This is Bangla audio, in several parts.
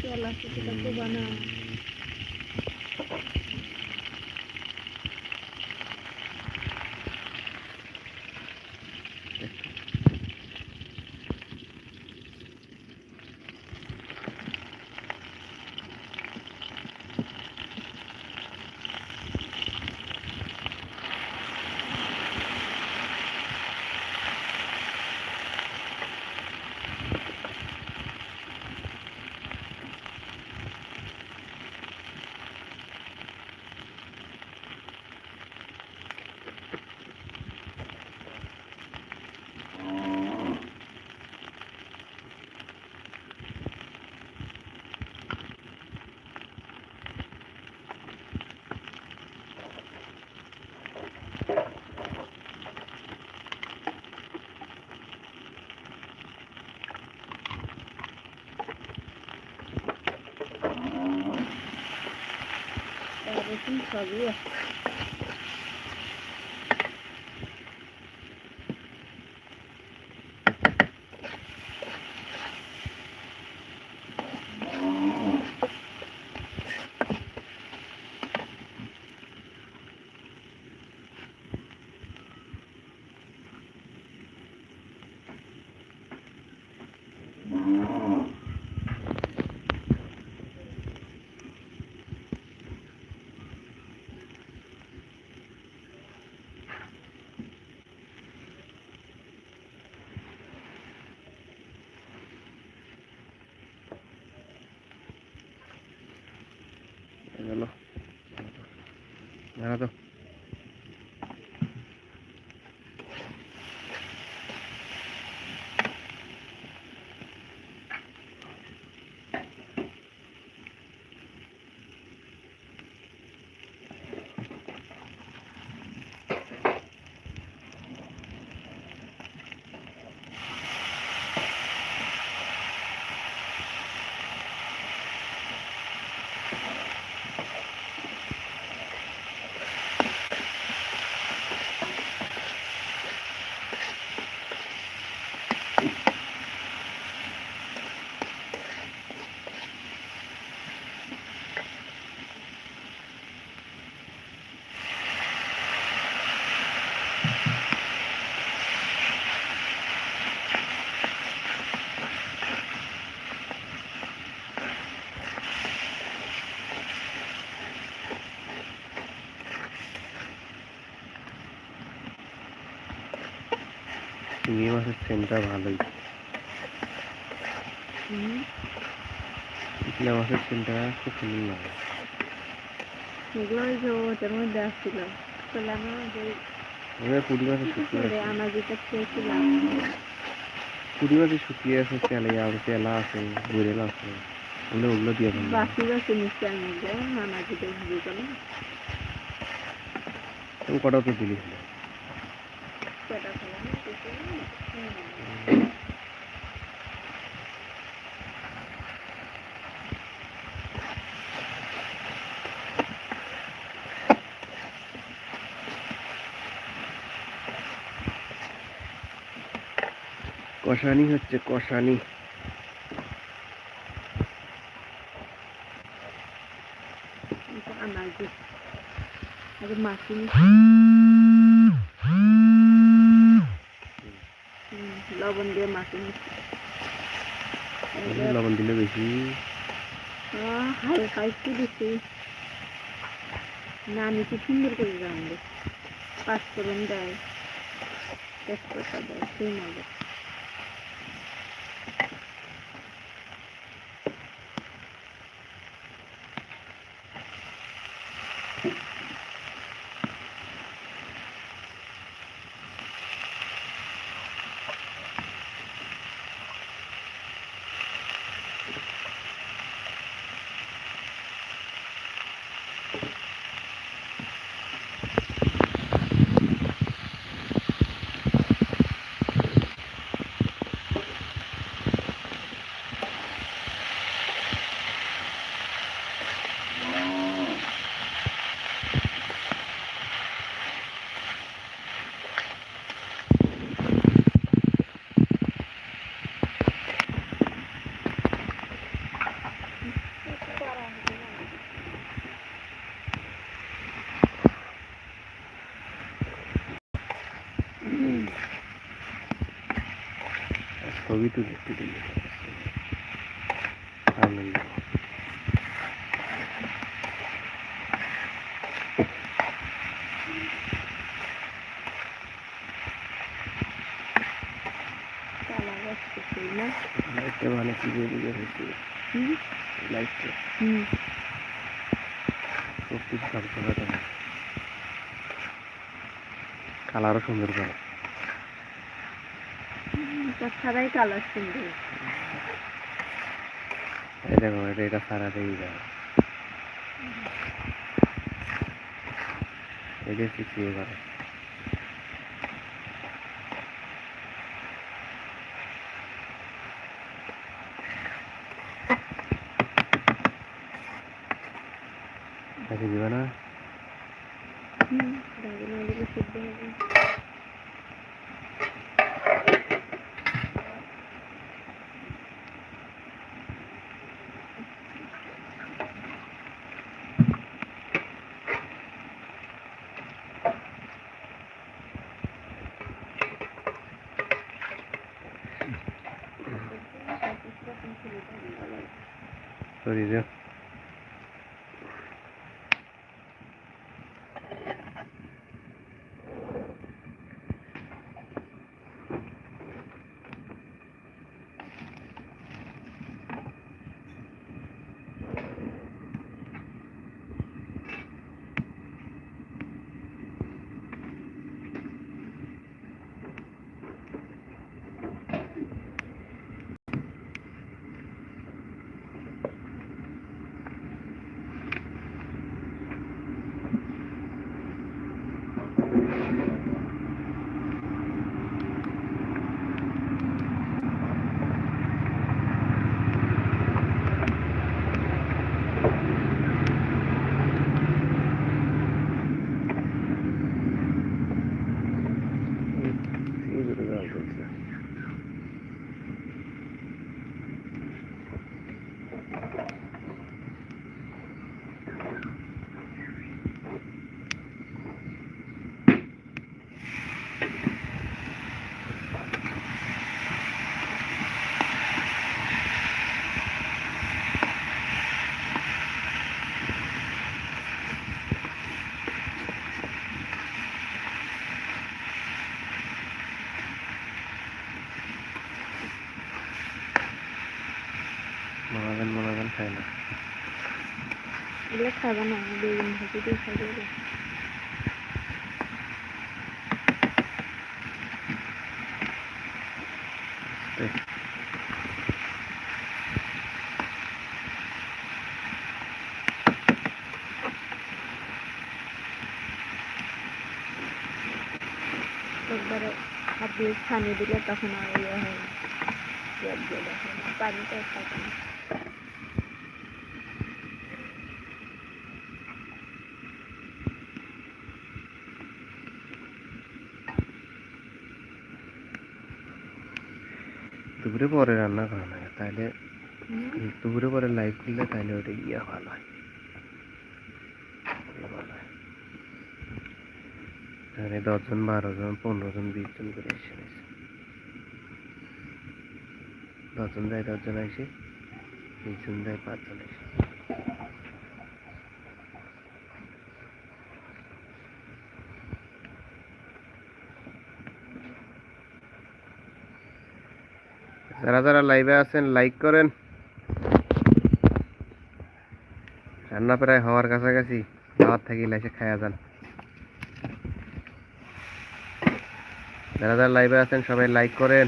তেল আছে সেটা তো Míralo. Míralo. মাছের সেন্টটা ভালোই। হুম। মাছের সেন্টটা খুব সুন্দর লাগে। এগুলো ওই যে মধ্যে আসছিল। ওদের পুঁটি মাছের শুকিয়ে করে আছে। আনা যেটা খেয়েছিলাম। পুঁটি মাছের শুকিয়ে আছে তেলে আর তেলা আছে গুড়েল আছে ওগুলো ওগুলো দিয়ে বাকি আছে নিশ্চয় আমি যে আনা যেটা ভুলে গেলাম কটা তো দিলি? খেলাম কষানি হচ্ছে কষানি। মাছি ওগুলো লবণ দিলে বেশি। হালকা একটু দিচ্ছি না আমি কি সুন্দর করে রাঁধবে পাঁচফোড়ন দেয় তেজপাতা দেয় সেই মজা। ছবি তুলে একটু দিলে কালার লাইটটা মানে কি বেরিয়ে হয়েছে? লাইটটা। হুম। সত্যি ঝকঝকাটা না কালারও সুন্দর করে তাছাড়াই কালার সুন্দর এই দেখো এটা এটা সারা দিয়ে যায় এটা শিখিয়ে করে দিবে না? হুম দিলে সিদ্ধ হবে খাবে না বেগুন ভাজি দিয়ে খাবে একবারে হাত দিয়ে ছানি দিলে তখন আর ইয়ে হয় পানিটা থাকে না দুপুরে পরে রান্না করা লাগে তাহলে দুপুরে পরে লাইভ খুললে তাহলে ওটা ইয়ে ভালো হয় এখানে দশজন বারো জন পনেরো জন বিশ জন করে এসে গেছে দশজন যায় দশজন আসে বিশ জন যায় পাঁচজন আসে যারা যারা লাইভে আছেন লাইক করেন। রান্না প্রায় হওয়ার কাছাকাছি। দাওয়াত থাকি লাইসে খায়া যান। যারা যারা লাইভে আছেন, সবাই লাইক করেন।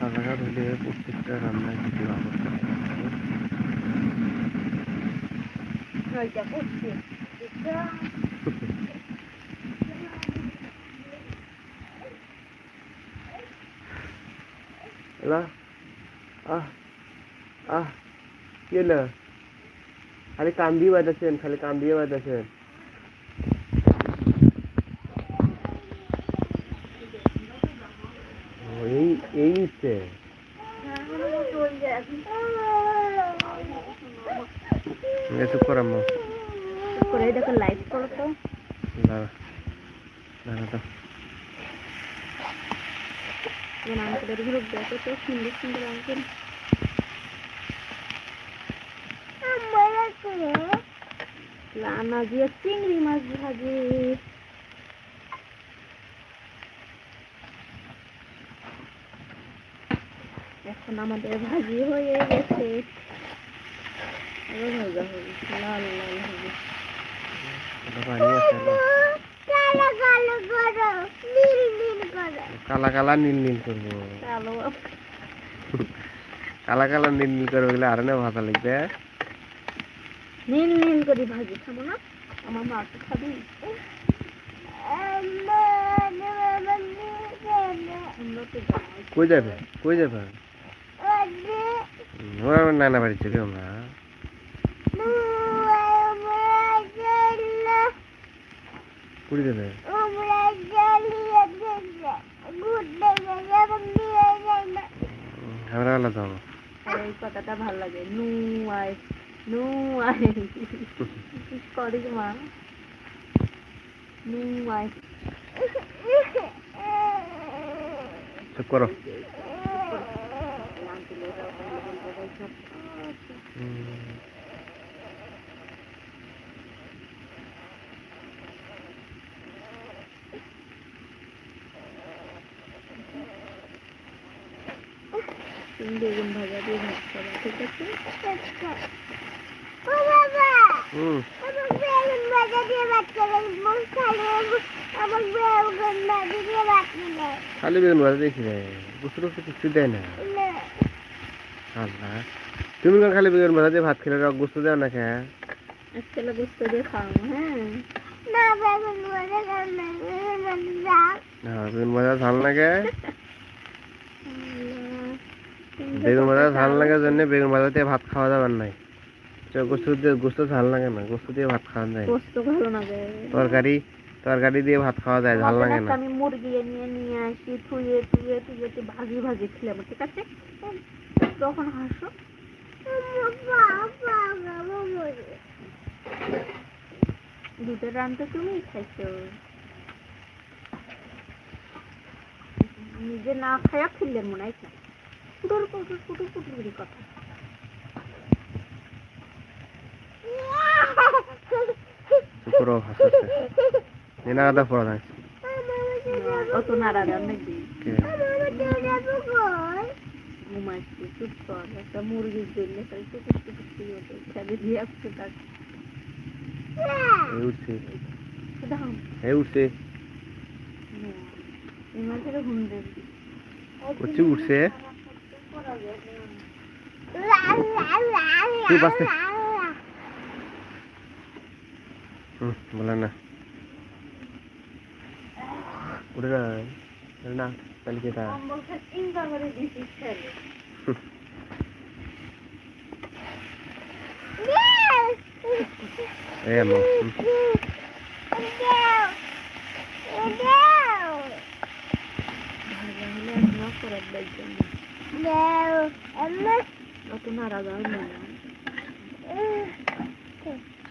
Kamera böyle uçtukta ramla gidiyor ama. Böyle uçuyor. এলা আহ আহ কি হলো খালি কান দিয়ে বাজাচ্ছেন খালি কান দিয়ে বাজাচ্ছেন ও, এই এই নিচ্ছে চুপ কর আম্মা করে দেখো লাইট করো তো দাঁড়া দাঁড়া দাও যেমন আঙ্কেলের গ্রুপ দেখো তো সুন্দর সুন্দর আঙ্কেল দিয়ে চিংড়ি মাছ ভাজি এখন আমাদের ভাজি হয়ে গেছে ভাজা হবে লাল লাল হবে? কালা কালা নীল নীল করব কালো কালা নীল নীল করব গেলে আর না ভাতা লাগবে। নীল নীল করে ভাজি খাব না। আমার মা তো খাবি। কই যাবে? কই যাবে? আমার নানা বাড়ি যাবে আমরা। কুড়ি আমরা আর এই কথাটা ভালো লাগে। নু আই নু আই। করিস মা? নু চুপ করো। হুম। তুমি বেগুন ভাজা দিয়ে ভাত খাবা ঠিক আছে? হুম। খালি বেগুন ভাজা দেখি কিছু দেয় না। আল্লাহ। তুমি কেন খালি বেগুন ভাজা দিয়ে ভাত খেলে? রক গুছু দেও না কে আজকে গোস্ত দিয়ে খাও হ্যাঁ? না বেগুন ভাজা ঝাল। লাগে বেগুন ভাজা ঝাল লাগার জন্য বেগুন ভাজা দিয়ে ভাত খাওয়া যাবার নাই গোস্ত দিয়ে গোস্ত ঝাল লাগে না গোস্ত দিয়ে ভাত খাওয়া যায়। গোস্ত ভালো লাগে তরকারি তরকারি দিয়ে ভাত খাওয়া যায় ঝাল লাগে না। আমি মুরগি নিয়ে নিয়ে আসি তুই ভাজি ভাজি খেলাম ঠিক আছে? তখন হাসো। দুধের রানতে তুমি খাইছো। নিজে না খায়া ফিরলেন মনে হয় পুটুর পুটুর পুটুর পুটুর করে কথা পড়া নাই অত নাকি? চুপ কর। একটা মুরগির জন্য দিয়ে আসছে ঘুম দেবে। উঠছে। চুপ আছে হুম বলে না উঠে না উঠে না তাহলে কি তা কম্বল খাট চিন্তা করে দিছিস খেলে এই আম্মা হুম। ভাজা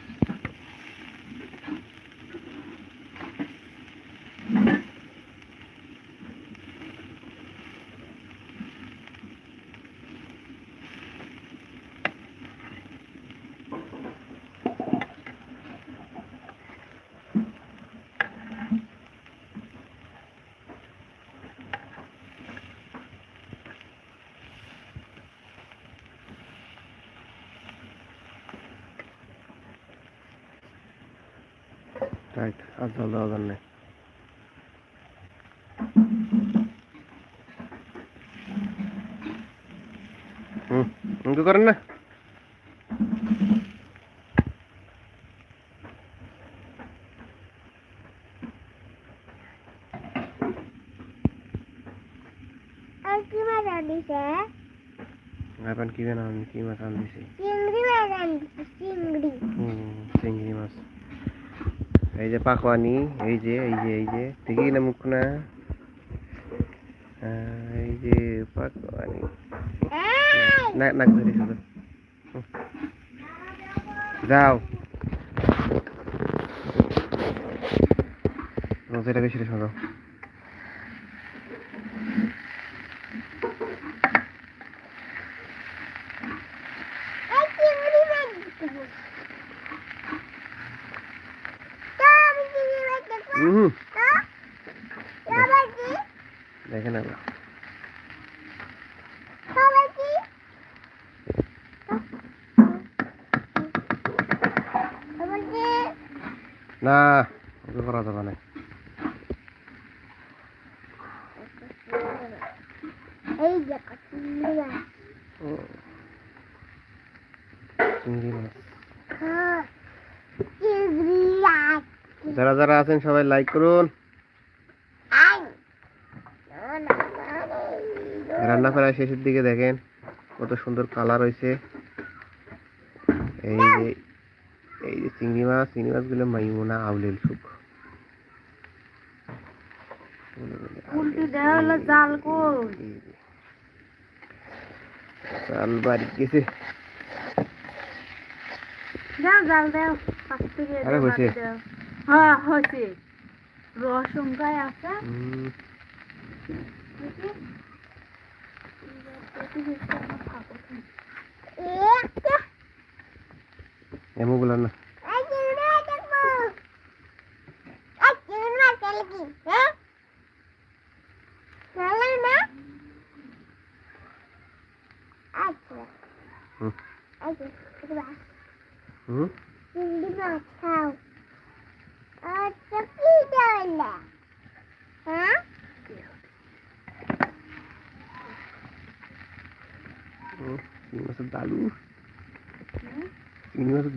দেওয়া দরকার নেই। হুম করেন না? কি মাছ আনিছে এখন কি বেনা কি মাছ আনতেছি? চিংড়ি মাছ আনিছে চিংড়ি। হুম চিংড়ি মাছ। এই যে পাকওয়ানি এই যে এই যে এই যে। দেখি না মুখ না। এই যে পাকওয়ানি না নাক ধরে শুধু। যাও। রোজেটা বেশি শোনো এই চিংড়ি মাছ দেখব তো আমি চিংড়ি মাছ দেখব হুম তো আবার কি দেখেন না আবার কি আবার কি না ওগুলো করা যাবে না এই দেখো চিংড়ি মাছ হুম। চিংড়ি মাছ যারা যারা আছেন সবাই লাইক করুন। রান্না প্রায় শেষের দিকে দেখেন কত সুন্দর কালার হয়েছে। এই যে এই যে চিংড়ি মাছ চিংড়ি মাছগুলো মাইমুনা আউলেল সুখ। উল্টি দেওয়া হলো জাল কই? চাল বাড়ি গেছে যাও জাল দাও পাঁচ থেকে আরে হয়েছে। হ্যাঁ হয়েছে রসঙ্গায় আছে। হুম, এমুগুলো না হুম হুম হ্যাঁ হুম, চিংড়ি মাছের বালু চিংড়ি মাছের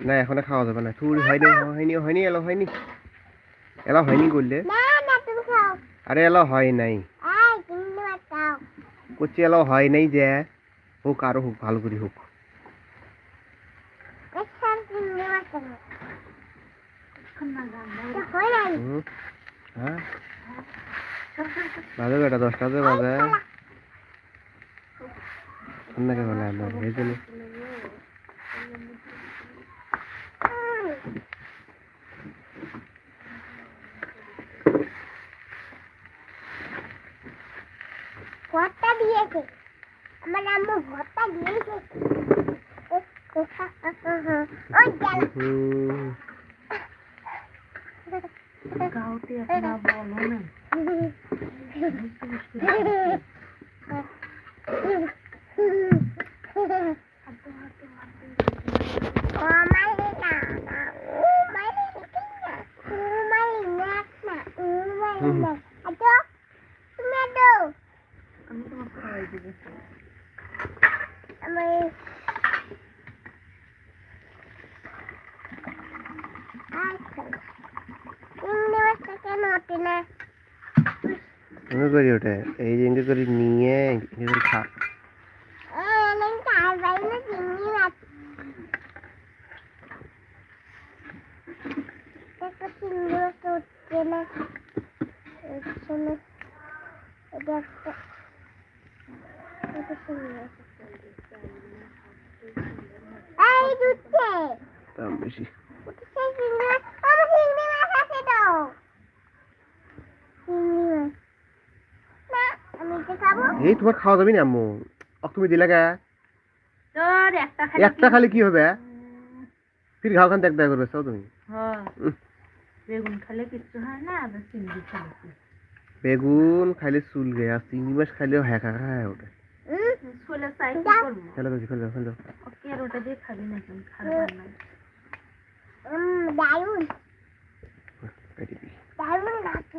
না, এখনও খাওয়া যাবে না। চুরি হয়নি হয়নি হয়নি এলো হয়নি। এলা হয়নি করলে। আরে এলা হয় নাই। করছি এলা হয় নাই যে। হোক, আরও হোক, ভালো করে হোক। হ্যাঁ। বাজে বেটা, দশটা বাজে। বাজে ঠান্ডাকে বলে আমার এই জন্য ভর্তা দিয়েছে আমার আম্মু ভর্তা দিয়েছে ওই গেল হুম গাউতে একটা বলো না আমি তোমাকে খাওয়াই দিব খাচ্ছি না আমি করি ওটা এই যে ইঙ্গে করি নিয়ে ইঙ্গে করে খা আমি খাই পাই না চিংড়ি মাছ দেখো চিংড়ি মাছ উঠছে না উঠছে না এটা একটা এটা চিংড়ি মাছ এই উঠছে দাম বেশি উঠছে চিংড়ি মাছ আমার চিংড়ি মাছ আছে তো চিংড়ি মাছ না আমি এটা খাব এই তোমার খাওয়া যাবে না আম্মু। অ, তুমি দিলে গা। তোর একটা খালি একটা খালি কি হবে? ফির ঘাও খান দেখ দেখ করবে চাও তুমি? হ্যাঁ বেগুন খেলে কিচ্ছু হয় না আবার চিংড়ি খেলে বেগুন খাইলে চুল গে আর চিংড়ি মাছ খাইলেও হ্যাঁ ওটা চাই কি করব? যাও, ওকে আর ওটা দিয়ে খাবি না কেন? খাবার না। উম, দারুণ। পেটে লাগছে।